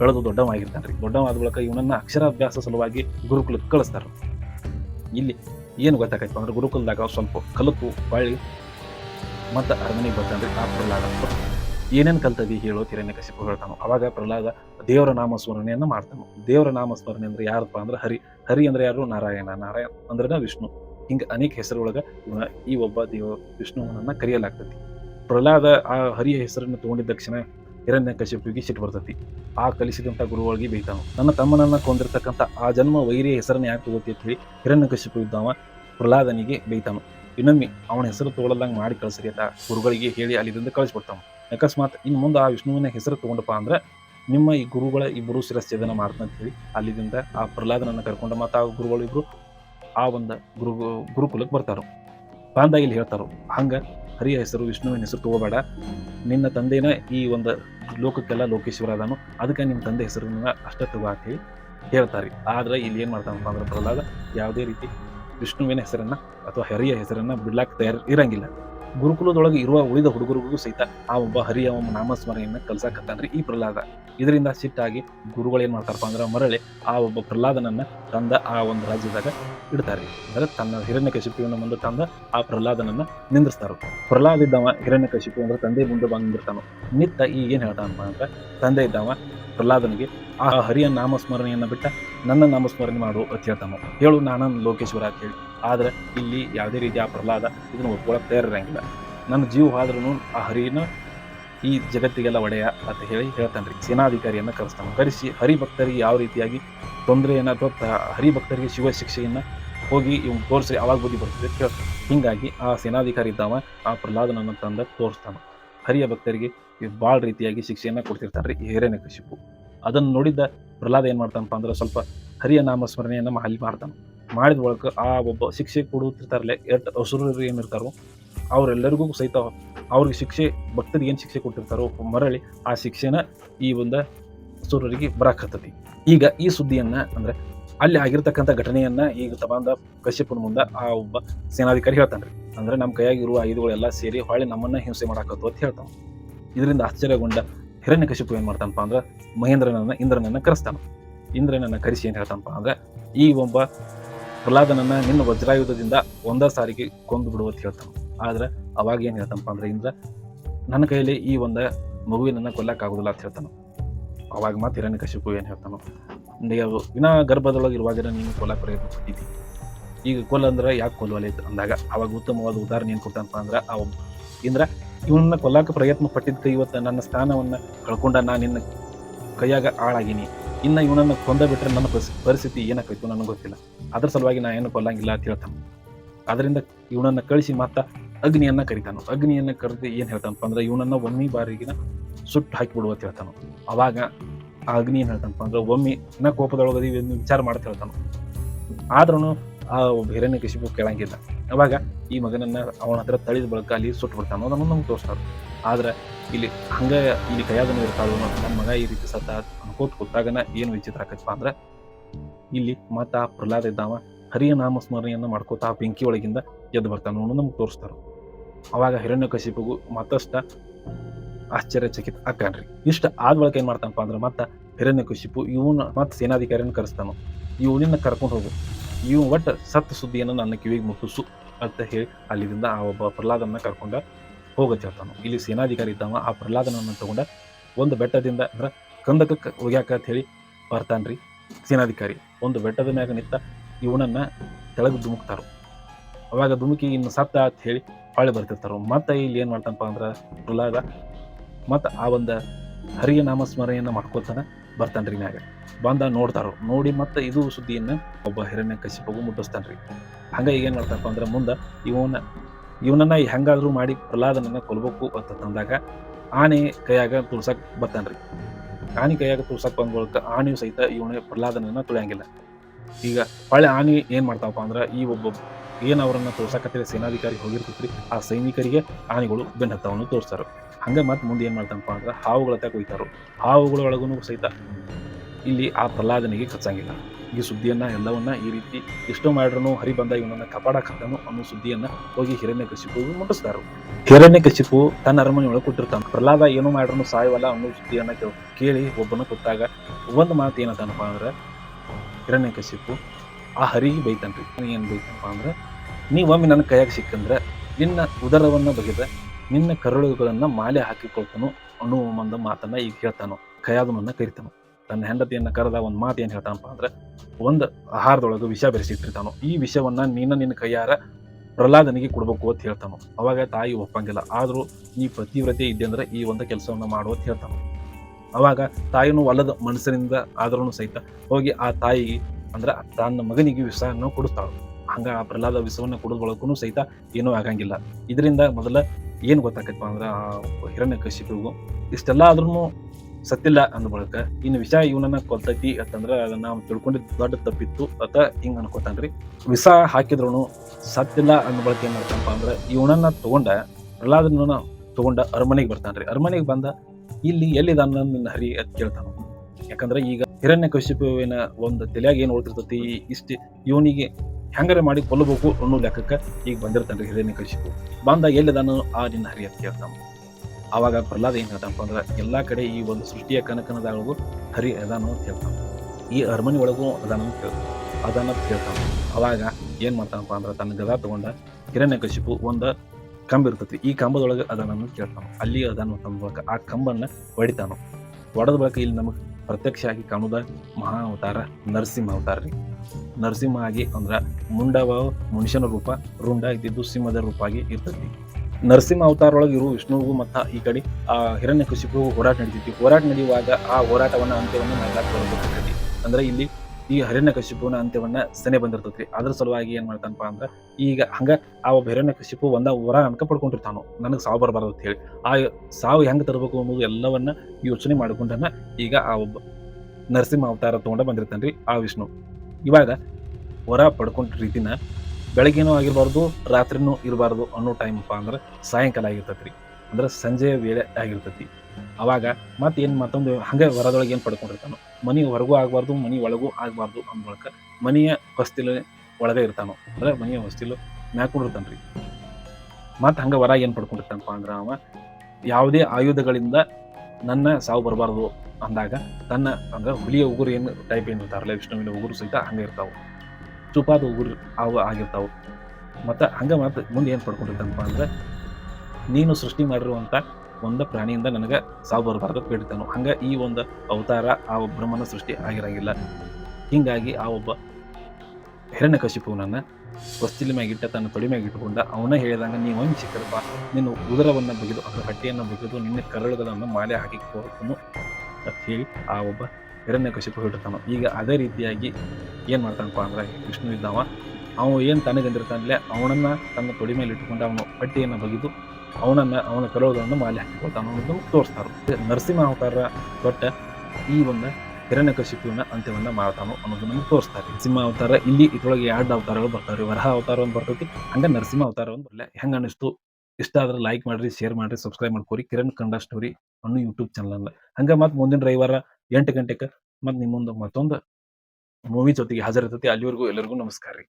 ಬೆಳೆದು ದೊಡ್ಡವಾಗಿರ್ತಾನ್ರಿ ದೊಡ್ಡವಾದ ಬಳಿಕ ಇವನನ್ನ ಅಕ್ಷರಾಭ್ಯಾಸ ಸಲುವಾಗಿ ಗುರುಕುಲಕ್ಕೆ ಕಳಿಸ್ತಾರ. ಇಲ್ಲಿ ಏನು ಗೊತ್ತಾಗೈತಪ್ಪ ಅಂದ್ರೆ ಗುರುಕುಲದಾಗ ಸ್ವಲ್ಪ ಕಲಿತು ಬಾಳಿ ಮತ್ತೆ ಅರಮನೆಗೆ ಅಂದ್ರೆ ಆ ಪ್ರಹ್ಲಾದ. ಏನೇನು ಕಲ್ತದಿ ಹೇಳೋ ತಿರಣ್ಯ ಕಶಿಪು ಹೇಳ್ತಾನು. ಅವಾಗ ಪ್ರಹ್ಲಾದ ದೇವರ ನಾಮಸ್ಮರಣೆಯನ್ನ ಮಾಡ್ತಾನು. ದೇವರ ನಾಮಸ್ಮರಣೆ ಅಂದ್ರೆ ಯಾರಪ್ಪ ಅಂದ್ರೆ ಹರಿ. ಹರಿ ಅಂದ್ರೆ ಯಾರು? ನಾರಾಯಣ. ನಾರಾಯಣ ಅಂದ್ರೆ ವಿಷ್ಣು. ಹಿಂಗೆ ಅನೇಕ ಹೆಸರುಗಳೊಳಗ ಇವನ ಈ ಒಬ್ಬ ದೇವ ವಿಷ್ಣುವನ್ನ ಕರೆಯಲಾಗ್ತತಿ. ಪ್ರಹ್ಲಾದ ಆ ಹರಿಯ ಹೆಸರನ್ನು ತಗೊಂಡಿದ್ದ ತಕ್ಷಣ ಹಿರಣ್ಯ ಕಶಿಪಿಗೆ ಸಿಟ್ಟು ಬರ್ತೈತಿ. ಆ ಕಲಿಸಿದಂಥ ಗುರುಗಳಿಗೆ ಬೈತಾನು ನನ್ನ ತಮ್ಮನನ್ನ ಕೊಂದಿರ್ತಕ್ಕಂಥ ಆ ಜನ್ಮ ವೈರಿಯ ಹೆಸರನ್ನ ಯಾಕೆ ತಗೋತಿ ಅಂತ ಹೇಳಿ ಹಿರಣ್ಯ ಕಶಿಪು ಇದ್ದವ ಪ್ರಹ್ಲಾದನಿಗೆ ಬೈತಾನು. ಇನ್ನೊಮ್ಮೆ ಅವನ ಹೆಸರು ತಗೊಳ್ಳದಂಗೆ ಮಾಡಿ ಕಳಿಸ್ರಿ ಅಂತ ಗುರುಗಳಿಗೆ ಹೇಳಿ ಅಲ್ಲಿಂದ ಕಳಿಸ್ಬಿಡ್ತಾವ ಅಕಸ್ಮಾತ್ ಇನ್ನು ಮುಂದೆ ಆ ವಿಷ್ಣುವಿನ ಹೆಸರು ತಗೊಂಡಪ್ಪ ಅಂದ್ರೆ ನಿಮ್ಮ ಈ ಗುರುಗಳ ಇಬ್ಬರು ಶಿರಸ್ಛೇದನ ಮಾಡ್ತಂತ ಹೇಳಿ ಅಲ್ಲಿಂದ ಆ ಪ್ರಹ್ಲಾದನನ್ನ ಕರ್ಕೊಂಡು ಮತ್ತು ಆ ಗುರುಗಳಿಬ್ರು ಆ ಒಂದು ಗುರು, ಗುರುಕುಲಕ್ಕೆ ಬರ್ತಾರೋ. ಬಾಂದಾಗ ಇಲ್ಲಿ ಹೇಳ್ತಾರೋ, ಹಂಗ ಹರಿಯ ಹೆಸರು, ವಿಷ್ಣುವಿನ ಹೆಸರು ತಗೋಬೇಡ. ನಿನ್ನ ತಂದೆನ ಈ ಒಂದು ಲೋಕಕ್ಕೆಲ್ಲ ಲೋಕೇಶ್ವರ ಅದಾನು ಅದಕ್ಕೆ ನಿಮ್ಮ ತಂದೆ ಹೆಸರನ್ನ ಅಷ್ಟೇ ತಗೋ ಹೇಳ್ತಾರೆ. ಆದ್ರೆ ಇಲ್ಲಿ ಏನು ಮಾಡ್ತಾನಪ್ಪ ಅಂದ್ರೆ ಪ್ರಹ್ಲಾದ, ಯಾವುದೇ ರೀತಿ ವಿಷ್ಣುವಿನ ಹೆಸರನ್ನು ಅಥವಾ ಹರಿಯ ಹೆಸರನ್ನು ಬಿಡ್ಲಾಕ್ ತಯಾರು ಇರಂಗಿಲ್ಲ. ಗುರುಕುಲದೊಳಗೆ ಇರುವ ಉಳಿದ ಹುಡುಗರಿಗೂ ಸಹಿತ ಆ ಒಬ್ಬ ಹರಿಯ ನಾಮಸ್ಮರಣೆಯನ್ನು ಕಲ್ಸಾಕತ್ತಾನ್ರಿ ಈ ಪ್ರಹ್ಲಾದ. ಇದರಿಂದ ಸಿಟ್ಟಾಗಿ ಗುರುಗಳು ಏನು ಮಾಡ್ತಾರಪ್ಪ ಅಂದ್ರೆ ಮರಳಿ ಆ ಒಬ್ಬ ಪ್ರಹ್ಲಾದನನ್ನ ತಂದ ಆ ಒಂದು ರಾಜ್ಯದಾಗ ಇಡ್ತಾರೆ ಅಂದ್ರೆ ತನ್ನ ಹಿರಣ್ಯ ಕಶಿಪಿಯನ್ನು ಮುಂದೆ ತಂದ ಆ ಪ್ರಹ್ಲಾದನನ್ನ ನಿಂದಿಸ್ತಾರ ಪ್ರಹ್ಲಾದ ಇದ್ದವ ಹಿರಣ್ಯ ಕಶಿಪು ಅಂದ್ರೆ ತಂದೆ ಮುಂದೆ ಬಂದು ನಿಂದಿರ್ತಾನ ನಿತ್ತ ಈಗ ಏನು ಹೇಳ್ತಾನಪ್ಪ ಅಂದ್ರೆ ತಂದೆ ಇದ್ದವ ಪ್ರಹ್ಲಾದನಿಗೆ ಆ ಹರಿಯ ನಾಮಸ್ಮರಣೆಯನ್ನ ಬಿಟ್ಟ ನನ್ನ ನಾಮಸ್ಮರಣೆ ಮಾಡು ಅಂತ ಹೇಳ್ತಾನೋ. ಹೇಳು ನಾನು ಲೋಕೇಶ್ವರ ಅಂತ ಆದ್ರೆ ಇಲ್ಲಿ ಯಾವುದೇ ರೀತಿಯ ಪ್ರಹ್ಲಾದ ಇದನ್ನು ಒಪ್ಕೊಳಕ್ ತಯಾರಿರಂಗಿಲ್ಲ ನನ್ನ ಜೀವ ಆದ್ರೂ ಆ ಹರಿನ ಈ ಜಗತ್ತಿಗೆಲ್ಲ ಒಡೆಯ ಅಂತ ಹೇಳಿ ಹೇಳ್ತಾನೆ ರೀ. ಸೇನಾಧಿಕಾರಿಯನ್ನ ಕರೆಸ್ತಾನೆ. ಕರೆಸಿ ಹರಿಭಕ್ತರಿಗೆ ಯಾವ ರೀತಿಯಾಗಿ ತೊಂದರೆಯನ್ನು ಅಥವಾ ಹರಿಭಕ್ತರಿಗೆ ಶಿವ ಶಿಕ್ಷೆಯನ್ನು ಹೋಗಿ ಇವ್ನು ತೋರಿಸಿ ಅವಾಗ ಬುದ್ಧಿ ಬರ್ತದೆ ಕೇಳ್ತಾನೆ ಹೀಗಾಗಿ ಹಿಂಗಾಗಿ ಆ ಸೇನಾಧಿಕಾರಿ ಇದ್ದಾವ, ಆ ಪ್ರಹ್ಲಾದನನ್ನು ತಂದ ತೋರಿಸ್ತಾನೆ. ಹರಿಯ ಭಕ್ತರಿಗೆ ಭಾಳ ರೀತಿಯಾಗಿ ಶಿಕ್ಷೆಯನ್ನು ಕೊಡ್ತಿರ್ತಾನೆ ರೀ ಹಿರೇನ ಕಶಿಪು ಅದನ್ನು ನೋಡಿದ್ದ ಪ್ರಹ್ಲಾದ ಏನು ಮಾಡ್ತಾನಪ್ಪ ಅಂದ್ರೆ ಸ್ವಲ್ಪ ಹರಿಯ ನಾಮಸ್ಮರಣೆಯನ್ನು ಅಲ್ಲಿ ಮಾಡ್ತಾನೆ. ಮಾಡಿದ ಒಳಗೆ ಆ ಒಬ್ಬ ಶಿಕ್ಷೆ ಕೊಡುತ್ತಿರ್ತಾರಲ್ಲ, ಎಟ್ ಹಸುರರು ಏನಿರ್ತಾರೋ ಅವರೆಲ್ಲರಿಗೂ ಸಹಿತ ಅವ್ರಿಗೆ ಶಿಕ್ಷೆ, ಭಕ್ತರಿಗೆ ಏನು ಶಿಕ್ಷೆ ಕೊಟ್ಟಿರ್ತಾರೋ ಮರಳಿ ಆ ಶಿಕ್ಷೆನ ಈ ಒಂದು ಅಸುರರಿಗೆ ಬರಾಕತ್ತತಿ. ಈಗ ಈ ಸುದ್ದಿಯನ್ನ ಅಂದ್ರೆ ಅಲ್ಲಿ ಆಗಿರ್ತಕ್ಕಂಥ ಘಟನೆಯನ್ನ ಈಗ ತಬಂದ ಕಶ್ಯಪನ ಮುಂದೆ ಆ ಒಬ್ಬ ಸೇನಾಧಿಕಾರಿ ಹೇಳ್ತಾನ್ರಿ. ಅಂದ್ರೆ ನಮ್ಮ ಕೈಯಾಗಿರುವ ಆಯುಧಗಳೆಲ್ಲ ಸೇರಿ ಹೊಳೆ ನಮ್ಮನ್ನ ಹಿಂಸೆ ಮಾಡಾಕತ್ತು ಅಂತ ಹೇಳ್ತಾನೆ. ಇದರಿಂದ ಆಶ್ಚರ್ಯಗೊಂಡ ಹಿರಣ್ಯ ಕಶಿಪು ಏನು ಮಾಡ್ತಾನಪ್ಪ ಅಂದ್ರೆ ಮಹೇಂದ್ರನನ್ನ ಇಂದ್ರನನ್ನ ಕರೆಸ್ತಾನೆ. ಇಂದ್ರನನ್ನ ಕರೆಸಿ ಏನು ಹೇಳ್ತಾನಪ್ಪ ಅಂದ್ರೆ ಈ ಒಬ್ಬ ಪ್ರಹ್ಲಾದನನ್ನ ನಿನ್ನ ವಜ್ರಾಯುಧದಿಂದ ಒಂದ ಸಾರಿಗೆ ಕೊಂದು ಬಿಡು ಅಂತ ಹೇಳ್ತಾನ. ಆದ್ರೆ ಅವಾಗ ಏನ್ ಹೇಳ್ತಾನಪ್ಪ ಅಂದ್ರೆ, ಇಂದ್ರ, ನನ್ನ ಕೈಯಲ್ಲಿ ಈ ಒಂದ ಮಗುವಿನನ್ನ ಕೊಲ್ಲಕ್ ಆಗುದಿಲ್ಲ ಅಂತ ಹೇಳ್ತಾನ. ಅವಾಗ ಮಾತ್ರ ಹಿರಣ್ಯ ಕಶಿಪು ಏನ್ ಹೇಳ್ತಾನೋ ನೀವು ವಿನಾ ಗರ್ಭದೊಳಗೆ ಇರುವಾಗ ನೀನು ಕೊಲ್ಲ ಪ್ರಯತ್ನ ಪಟ್ಟಿದ್ದಿ ಈಗ ಕೊಲ್ಲ ಅಂದ್ರೆ ಯಾಕೆ ಕೊಲ್ಲವಲ್ಲ ಅಂದಾಗ, ಅವಾಗ ಉತ್ತಮವಾದ ಉದಾಹರಣೆ ಏನ್ ಕೊಡ್ತಾನಪ್ಪ ಅಂದ್ರೆ, ಆ ಇಂದ್ರ, ಇವನನ್ನ ಕೊಲ್ಲಾಕ ಪ್ರಯತ್ನ ಪಟ್ಟಿದ್ದಕ್ಕೆ ಇವತ್ತು ನನ್ನ ಸ್ಥಾನವನ್ನ ಕಳ್ಕೊಂಡ ನಾ ನಿನ್ನ ಕೈಯಾಗ ಆಳಾಗಿನಿ. ಇನ್ನ ಇವನನ್ನ ಕೊಂದ ಬಿಟ್ರೆ ನನ್ನ ಪರಿಸ್- ಪರಿಸ್ಥಿತಿ ಏನಾಕೈತು ನನಗೆ ಗೊತ್ತಿಲ್ಲ. ಅದ್ರ ಸಲುವಾಗಿ ನಾ ಏನು ಕೊಲ್ಲಂಗಿಲ್ಲ ಅಂತ ಹೇಳ್ತಾನೆ. ಅದರಿಂದ ಇವನನ್ನ ಕಳಿಸಿ ಮತ್ತ ಅಗ್ನಿಯನ್ನ ಕರಿತಾನು. ಅಗ್ನಿಯನ್ನ ಕರೆದು ಏನ್ ಹೇಳ್ತಾನಪ್ಪ ಅಂದ್ರೆ ಇವನನ್ನ ಒಮ್ಮೆ ಬಾರಿಗಿನ ಸುಟ್ಟು ಹಾಕಿಬಿಡು ಅಂತ ಹೇಳ್ತಾನು. ಅವಾಗ ಆ ಅಗ್ನಿ ಏನ್ ಹೇಳ್ತಾನಪ್ಪ ಅಂದ್ರೆ ಒಮ್ಮೆ ಇನ್ನ ಕೋಪದೊಳಗದಿ ವಿಚಾರ ಮಾಡ್ತಾ ಹೇಳ್ತಾನು. ಆದ್ರೂ ಆ ಒಬ್ಬ ಹಿರಣ್ಯ ಕಶಿಪು ಕೇಳಂಗಿಲ್ಲ. ಅವಾಗ ಈ ಮಗನನ್ನ ಅವನ ಹತ್ರ ತಳಿದ ಬಳಕ ಅಲ್ಲಿ ಸುಟ್ಟು ಬಿಡ್ತಾನೋ ಅದನ್ನು ನಮ್ಗೆ ತೋರಿಸ್ತಾರೆ ಆದ್ರೆ ಇಲ್ಲಿ ಹಂಗ ಇಲ್ಲಿ ಕೈಯಾದನು ಇರ್ತಾಳು ನನ್ನ ಮಗ ಈ ರೀತಿ ಸತ್ತ ಅನ್ಕೋತ ಕೂತಾಗನ ಏನು ವಿಚಿತ್ರ ಆಕತ್ತಪ್ಪ ಅಂದ್ರೆ ಇಲ್ಲಿ ಮತ್ತ ಪ್ರಹ್ಲಾದ ಇದ್ದಾವ, ಹರಿಯ ನಾಮ ಸ್ಮರಣೆಯನ್ನ ಮಾಡ್ಕೋತ ಆ ಬೆಂಕಿ ಒಳಗಿಂದ ಎದ್ದು ಬರ್ತಾನ ನಮ್ಗೆ ತೋರಿಸ್ತಾರ. ಅವಾಗ ಹಿರಣ್ಯ ಕಶಿಪುಗೂ ಮತ್ತಷ್ಟ ಆಶ್ಚರ್ಯಚಕಿತ ಆಕಾನ್ರಿ ಇಷ್ಟ ಆದ ಒಳಗೆ ಏನ್ ಮಾಡ್ತಾನಪ್ಪ ಅಂದ್ರೆ ಮತ್ತ ಹಿರಣ್ಯ ಕಶಿಪು ಇವನ ಮತ್ತ ಸೇನಾಧಿಕಾರಿಯನ್ನು ಕರೆಸ್ತಾನು ಇವನಿಂದ ಕರ್ಕೊಂಡು ಹೋಗು, ಇವ್ ಒಟ್ಟು ಸತ್ತ ಸುದ್ದಿಯನ್ನು ನನ್ನ ಕಿವಿಗೆ ಮುಟ್ಟಿಸು ಅಂತ ಹೇಳಿ ಅಲ್ಲಿಂದ ಆ ಒಬ್ಬ ಪ್ರಹ್ಲಾದನ್ನ ಕರ್ಕೊಂಡ ಹೋಗತ್ತೆ ಹೇಳ್ತಾನು ಇಲ್ಲಿ ಸೇನಾಧಿಕಾರಿ ಇದ್ದಾವ, ಆ ಪ್ರಹ್ಲಾದನನ್ನ ತಗೊಂಡ ಒಂದು ಬೆಟ್ಟದಿಂದ ಅಂದ್ರೆ ಕಂದಕಕ್ಕೆ ಒಗ್ಯಾಕ ಅಂತ ಹೇಳಿ ಬರ್ತಾನ್ರಿ ಸೇನಾಧಿಕಾರಿ. ಒಂದು ಬೆಟ್ಟದ ಮ್ಯಾಗ ನಿಂತ ಇವನನ್ನ ಕೆಳಗೆ ಧುಮುಕ್ತಾರು. ಅವಾಗ ಧುಮುಕಿ ಇನ್ನು ಸತ್ತ ಅಂತ ಹೇಳಿ ಹೊಳೆ ಬರ್ತಿರ್ತಾರ. ಮತ್ತೆ ಇಲ್ಲಿ ಏನು ಮಾಡ್ತಾನಪ್ಪ ಅಂದ್ರೆ ಪ್ರಹ್ಲಾದ ಮತ್ತು ಆ ಒಂದು ಹರಿಯ ನಾಮಸ್ಮರಣೆಯನ್ನ ಬರ್ತಾನೆ ಬರ್ತಾನ್ರಿ ಮ್ಯಾಗ. ಬಂದ ನೋಡ್ತಾರೋ. ನೋಡಿ ಮತ್ತೆ ಇದು ಸುದ್ದಿಯನ್ನ ಒಬ್ಬ ಹಿರಣ್ಯ ಕಶಿಪಗೂ ಮುಟ್ಟಿಸ್ತಾನ್ರಿ. ಹಂಗ ಈಗ ಏನು ಮಾಡ್ತಾನಪ್ಪ ಅಂದ್ರೆ ಮುಂದ ಇವನ ಇವನನ್ನ ಹೆಂಗಾದ್ರೂ ಮಾಡಿ ಪ್ರಹ್ಲಾದನನ್ನ ಕೊಲ್ಬೇಕು ಅಂತ ತಂದಾಗ ಆನೆ ಕೈಯಾಗ ತುಳ್ಸಕ್ ಬರ್ತಾನ್ರಿ ಆನೆ ಕೈಯಾಗ ತುಳ್ಸಕ್ ಬಂದ ಬಳಿಕ ಆನೆಯು ಸಹಿತ ಇವನ ಪ್ರಹ್ಲಾದನನ್ನ ತುಳಿಯಂಗಿಲ್ಲ. ಈಗ ಹೊಳೆ ಆನೆ ಏನ್ ಮಾಡ್ತಾವಪ್ಪ ಅಂದ್ರ ಈ ಒಬ್ಬ ಏನ್ ಅವರನ್ನ ತೋರ್ಸಕತ್ತಿರ ಸೇನಾಧಿಕಾರಿ ಹೋಗಿರ್ತೈತ್ರಿ, ಆ ಸೈನಿಕರಿಗೆ ಆನೆಗಳು ಬೆನ್ನ ಹತ್ತವನ್ನು ತೋರಿಸ್ತಾರೆ. ಹಂಗ ಮತ್ತೆ ಮುಂದೆ ಏನ್ ಮಾಡ್ತಾನಪ್ಪ ಅಂದ್ರೆ ಹಾವುಗಳ ತಗೊಯ್ತಾರೋ ಹಾವುಗಳೊಳಗೂ ಸಹಿತ ಇಲ್ಲಿ ಆ ಪ್ರಹ್ಲಾದನಿಗೆ ಕಚ್ಚಂಗಿಲ್ಲ. ಈ ಸುದ್ದಿಯನ್ನು ಎಲ್ಲವನ್ನ ಈ ರೀತಿ ಎಷ್ಟೋ ಮಾಡ್ರೂ ಹರಿ ಬಂದ ಇವನನ್ನು ಕಪಾಡಕತ್ತಾನು ಅನ್ನೋ ಸುದ್ದಿಯನ್ನು ಹೋಗಿ ಹಿರಣ್ಯ ಕಶಿಪು ಮುಟ್ಟಿಸ್ತಾರು ಹಿರಣ್ಯ ಕಶಿಪು ತನ್ನ ಅರಮನೆ ಒಳಗೆ ಕೊಟ್ಟಿರ್ತಾನೆ. ಪ್ರಹ್ಲಾದ ಏನು ಮಾಡ್ರೂ ಸಾಯವಲ್ಲ ಅನ್ನೋ ಸುದ್ದಿಯನ್ನು ಕೇಳ್- ಒಬ್ಬನ ಕೊಟ್ಟಾಗ ಒಂದು ಮಾತು ಏನಂತಾನಪ್ಪ ಅಂದ್ರೆ, ಹಿರಣ್ಯ ಕಶಿಪು ಆ ಹರಿಗೆ ಬೈತಾನ್ರಿ. ಏನು ಬೈತಪ್ಪ ಅಂದ್ರೆ, ನೀ ಒಮ್ಮೆ ನನ್ನ ಕೈಯಾಗ ಸಿಕ್ಕಂದ್ರೆ ನಿನ್ನ ಉದರವನ್ನ ಬಗೆದ ನಿನ್ನ ಕರುಳುಗಳನ್ನ ಮಾಲೆ ಹಾಕಿಕೊಳ್ತಾನು ಅನ್ನೋ ಒಂದು ಮಾತನ್ನ ಈಗ ಹೇಳ್ತಾನೋ ಕಯಾದನನ್ನ ಕರಿತಾನು. ತನ್ನ ಹೆಂಡತಿಯನ್ನು ಕರೆದ ಒಂದು ಮಾತು ಏನು ಹೇಳ್ತಾನಪ್ಪ ಅಂದ್ರೆ, ಒಂದು ಆಹಾರದೊಳಗೆ ವಿಷ ಬೆರೆಸಿಟ್ಟಿರ್ತಾನೋ, ಈ ವಿಷವನ್ನ ನೀನು ನಿನ್ನ ಕೈಯಾರ ಪ್ರಹ್ಲಾದನಿಗೆ ಕೊಡ್ಬೇಕು ಅಂತ ಹೇಳ್ತಾನು, ಅವಾಗ ತಾಯಿ ಒಪ್ಪಂಗಿಲ್ಲ. ಆದರೂ ನೀ ಪತಿವ್ರತೆ ಇದ್ದೆ ಅಂದ್ರೆ ಈ ಒಂದು ಕೆಲಸವನ್ನ ಮಾಡು ಅಂತ ಹೇಳ್ತಾನು. ಅವಾಗ ತಾಯಿನೂ ಒಲ್ಲದ ಮನಸ್ಸಿನಿಂದ ಆದ್ರೂ ಸಹಿತ ಹೋಗಿ ಆ ತಾಯಿಗೆ ಅಂದ್ರೆ ತನ್ನ ಮಗನಿಗೆ ವಿಷವನ್ನು ಕೊಡಿಸ್ತಾಳು ಹಂಗ ಆ ಪ್ರಹ್ಲಾದ ವಿಷವನ್ನ ಕೊಡೋದ್ ಸಹಿತ ಏನೂ ಆಗಂಗಿಲ್ಲ. ಇದರಿಂದ ಮೊದಲ ಏನು ಗೊತ್ತಾಕೈತಪ್ಪ ಅಂದ್ರೆ ಆ ಹಿರಣ್ಯ ಕಶಿಪಿಗೂ ಇಷ್ಟೆಲ್ಲ ಆದ್ರೂ ಸತ್ತಿಲ್ಲ ಅಂದ ಬಳಿಕ, ಇನ್ನು ವಿಷ ಇವನನ್ನ ಕೊಲ್ತೈತಿ ಅಂತಂದ್ರ ಅದನ್ನ ನಾವು ತಿಳ್ಕೊಂಡಿದ್ದು ದೊಡ್ಡ ತಪ್ಪಿತ್ತು. ಅತ ಹಿಂಗ ಅನ್ಕೋತಾನ್ರಿ. ವಿಷ ಹಾಕಿದ್ರು ಸತ್ತಿಲ್ಲ ಅಂದ ಬಳಿಕ ಏನ್ ಮಾಡ್ತಪ್ಪ ಅಂದ್ರ, ಇವನನ್ನ ತಗೊಂಡ ಪ್ರಹ್ಲಾದನ ತಗೊಂಡ ಅರಮನೆಗೆ ಬರ್ತಾನ್ರಿ. ಅರಮನೆಗೆ ಬಂದ, ಇಲ್ಲಿ ಎಲ್ಲಿದಾನ ನಿನ್ನ ಹರಿ ಅಂತ ಕೇಳ್ತಾನ ಯಾಕಂದ್ರೆ ಈಗ ಹಿರಣ್ಯ ಕಶಿಪುವಿನ ಒಂದು ತಲೆಯಾಗ ಏನ್ ಈ ಇಷ್ಟ ಇವನಿಗೆ ಹೆಂಗಾರ ಮಾಡಿ ಕೊಲ್ಲಬೇಕು ಅನ್ನೋ ಲೆಕ್ಕಕ್ಕೆ ಈಗ ಬಂದಿರ್ತಾನ್ರಿ ಹಿರಣ್ಯ ಕಶಿಪು ಬಂದ ಎಲ್ಲಿದಾನು ಆ ನಿನ್ನ ಹರಿ ಅಂತ ಕೇಳ್ತಾನ ಅವಾಗ ಪ್ರಹ್ಲಾದ ಏನು ಹೇಳ್ತಾನಪ್ಪ ಅಂದ್ರೆ ಎಲ್ಲ ಕಡೆ ಈ ಒಂದು ಸೃಷ್ಟಿಯ ಕನಕನದೊಳಗೂ ಹರಿ ಅದಾನು ಅಂತ ಹೇಳ್ತಾನ. ಈ ಅರಮನೆ ಒಳಗೂ ಅದಾನ ಅಂತ ಅದಾನ ಅಂತ ಹೇಳ್ತಾನ. ಅವಾಗ ಏನ್ ಮಾಡ್ತಾನಪ್ಪ ಅಂದ್ರೆ, ತನ್ನ ಗದಾ ತಗೊಂಡ ಕಿರಣ್ಯ ಕಶಿಪು ಒಂದ ಕಂಬ ಇರ್ತೈತಿ. ಈ ಕಂಬದೊಳಗೆ ಅದಾನ ಅಂತ ಕೇಳ್ತಾನ ಅಲ್ಲಿ ಅದಾನು ತನ್ನ ಬಳಕ ಆ ಕಂಬನ್ನ ಹೊಡಿತಾನು. ಹೊಡೆದ ಬಳಿಕ ಇಲ್ಲಿ ನಮಗೆ ಪ್ರತ್ಯಕ್ಷ ಆಗಿ ಕಾಣುದ ಮಹಾ ಅವತಾರ ನರಸಿಂಹ ಅವತಾರ ರೀ. ನರಸಿಂಹ ಆಗಿ ಅಂದ್ರ ಮುಂಡವ ಮನುಷ್ಯನ ರೂಪ, ರುಂಡ ಇದ್ದಿದ್ದು ಸಿಂಹದ ರೂಪ ಆಗಿ ಇರ್ತೈತಿ. ನರಸಿಂಹ ಅವತಾರ ಒಳಗೆ ಇರುವ ವಿಷ್ಣುವಿಗೂ ಮತ್ತು ಈ ಕಡೆ, ಆ ಹಿರಣ್ಯ ಕೃಷಿಗೂ ಹೋರಾಟ ನಡೆದಿತ್ತು ಹೋರಾಟ ನಡೆಯುವಾಗ ಆ ಹೋರಾಟವನ್ನ ಅಂತ್ಯವನ್ನು ಬರ್ಬೇಕಾಗ್ತೈತಿ ಅಂದ್ರೆ ಇಲ್ಲಿ ಈ ಹಿರಣ್ಯ ಕಶಿಪುನ ಅಂತ್ಯವನ್ನ ಸನೆ ಬಂದಿರ್ತೈತಿ ಅದ್ರ ಸಲುವಾಗಿ ಏನ್ ಮಾಡ್ತಾನಪ್ಪ ಅಂದ್ರ ಈಗ ಹಂಗ ಆ ಒಬ್ಬ ಹಿರಣ್ಯ ಕಶಿಪು ಒಂದ ವರ ಅನ್ಕ ಪಡ್ಕೊಂಡಿರ್ತಾನು, ನನಗೆ ಸಾವು ಬರಬಾರ್ದು ಅಂತ ಹೇಳಿ. ಆ ಸಾವು ಹೆಂಗ್ ತರಬೇಕು ಅನ್ನೋದು ಎಲ್ಲವನ್ನ ಯೋಚನೆ ಮಾಡ್ಕೊಂಡನ ಈಗ ಆ ಒಬ್ಬ ನರಸಿಂಹ ಅವತಾರ ತಗೊಂಡ ಬಂದಿರ್ತಾನ್ರಿ ಆ ವಿಷ್ಣು. ಇವಾಗ ವರ ಪಡ್ಕೊಂಡ ರೀತಿನ ಬೆಳಗ್ಗೆನೂ ಆಗಿರಬಾರ್ದು, ರಾತ್ರಿನೂ ಇರಬಾರ್ದು ಅನ್ನೋ ಟೈಮಪ್ಪ ಅಂದ್ರೆ ಸಾಯಂಕಾಲ ಆಗಿರ್ತೈತಿ ರೀ ಅಂದ್ರೆ ಸಂಜೆಯ ವೇಳೆ ಆಗಿರ್ತೈತಿ. ಅವಾಗ ಮತ್ತೆ ಏನು ಮತ್ತೊಂದು ಹಂಗೆ ಹೊರದೊಳಗೆ ಏನು ಪಡ್ಕೊಂಡಿರ್ತಾನೋ ಮನೆ ಹೊರಗೂ ಆಗಬಾರ್ದು, ಮನೆ ಒಳಗೂ ಆಗಬಾರ್ದು ಅಂದ ಬಳಿಕ ಮನೆಯ ಹೊಸ್ತಿಲು ಒಳಗೆ ಇರ್ತಾನೋ, ಅಂದ್ರೆ ಮನೆಯ ಹೊಸ್ತಿಲು ಮ್ಯಾಕೊಂಡಿರ್ತಾನೆ ರೀ ಮತ್ತೆ ಹಂಗೆ ಹೊರ ಏನು ಪಡ್ಕೊಂಡಿರ್ತಾನಪ್ಪ ಅಂದ್ರೆ ಅವ ಯಾವುದೇ ಆಯುಧಗಳಿಂದ ನನ್ನ ಸಾವು ಬರಬಾರ್ದು ಅಂದಾಗ ತನ್ನ ಅಂದ್ರೆ ಹುಲಿಯ ಉಗುರು ಏನು ಟೈಪ್ ಏನು ಇರ್ತಾರಲ್ಲ ವಿಷ್ಣುವಿನ ಉಗುರು ಸಹಿತ ಹಂಗೆ ಇರ್ತಾವೆ. ಚುಪಾದ ಉಗುರು ಅವು ಆಗಿರ್ತಾವೆ. ಮತ್ತು ಹಂಗೆ ಮತ್ತೆ ಮುಂದೆ ಏನು ಪಡ್ಕೊಂಡಿರ್ತಾನಪ್ಪ ಅಂದ್ರೆ, ನೀನು ಸೃಷ್ಟಿ ಮಾಡಿರುವಂಥ ಒಂದು ಪ್ರಾಣಿಯಿಂದ ನನಗೆ ಸಾವು ಬರಬಾರ್ದು ಬೇಡಿತಾನು ಹಂಗೆ ಈ ಒಂದು ಅವತಾರ ಆ ಬ್ರಹ್ಮನ ಸೃಷ್ಟಿ ಆಗಿರಂಗಿಲ್ಲ. ಹೀಗಾಗಿ ಆ ಒಬ್ಬ ಹಿರಣ್ಯಕಶಿಪುವನನ್ನ ವಸ್ತಿಲಿ ಮ್ಯಾಗಿಟ್ಟ ತನ್ನ ತೊಡಿ ಮ್ಯಾಗಿಟ್ಟುಕೊಂಡ ಅವನ ಹೇಳಿದಂಗ ನೀವು ಹಂಗೆ ಸಿಕ್ಕರಪ್ಪ ನಿನ್ನ ಉದರವನ್ನು ಬಗೆದು ಅದರ ಹಟ್ಟಿಯನ್ನು ಬಗೆದು, ನಿನ್ನ ಕರಳುಗಳನ್ನು ಮಾಲೆ ಹಾಕಿ ಕೋರ್ತನು ಅಂತ ಹೇಳಿ ಆ ಒಬ್ಬ ಹಿರಣ್ಯಕಶಿಪು ಹೇಳಿರ್ತಾನ ಈಗ ಅದೇ ರೀತಿಯಾಗಿ ಏನು ಮಾಡ್ತಾನಪ್ಪ ಅಂದ್ರೆ ವಿಷ್ಣು ಇದ್ದಾವ. ಅವನು ಏನು ತಂದಿರ್ತಾನಲ್ಲೇ ಅವನನ್ನ ತನ್ನ ತೊಡಿ ಮೇಲೆ ಇಟ್ಟುಕೊಂಡು ಅವನು ಪಟ್ಟಿಯನ್ನು ಬಗೆದು ಅವನನ್ನ, ಅವನ ಕರಳುಗಳನ್ನು ಮಾಲೆ ಹಾಕಿಕೊಳ್ತಾನ ಅನ್ನೋದು ತೋರಿಸ್ತಾರೆ ನರಸಿಂಹ ಅವತಾರ ಕೊಟ್ಟ ಈ ಒಂದು ಹಿರಣ್ಯಕಶಿಪುವಿನ ಅಂತ್ಯವನ್ನ ಮಾಡ್ತಾನೋ ಅನ್ನೋದು ನಮ್ಗೆ ತೋರಿಸ್ತಾರೆ. ನರಸಿಂಹ ಅವತಾರ ಇಲ್ಲಿ ಇದ್ರೊಳಗೆ ಎರಡು ಅವತಾರಗಳು ಬರ್ತಾವ್ರಿ ವರಹ ಅವತಾರ ಒಂದು ಬರ್ತೈತಿ, ಹಂಗೆ ನರಸಿಂಹ ಅವತಾರ ಒಂದು ಬರಲ್ಲ ಹೆಂಗ ಅನಿಸ್ತು ಇಷ್ಟ ಆದ್ರೆ ಲೈಕ್ ಮಾಡ್ರಿ ಶೇರ್ ಮಾಡ್ರಿ ಸಬ್ಸ್ಕ್ರೈಬ್ ಮಾಡ್ಕೊರಿ. ಕಿರಣ್ ಕಂಡ ಸ್ಟೋರಿ ಅನ್ನೋ ಯೂಟ್ಯೂಬ್ ಚಾನಲ್ ಹಂಗ ಮತ್ತೆ ಮುಂದಿನ ರವಿವಾರ ಎಂಟು ಗಂಟೆಗೆ ಮತ್ತೆ ಮುಂದೆ ಮತ್ತೊಂದು ಮೂವಿ ಜೊತೆಗೆ ಹಾಜರಿರ್ತೈತಿ. ಅಲ್ಲಿವರೆಗೂ ಎಲ್ಲರಿಗೂ ನಮಸ್ಕಾರ ರೀ.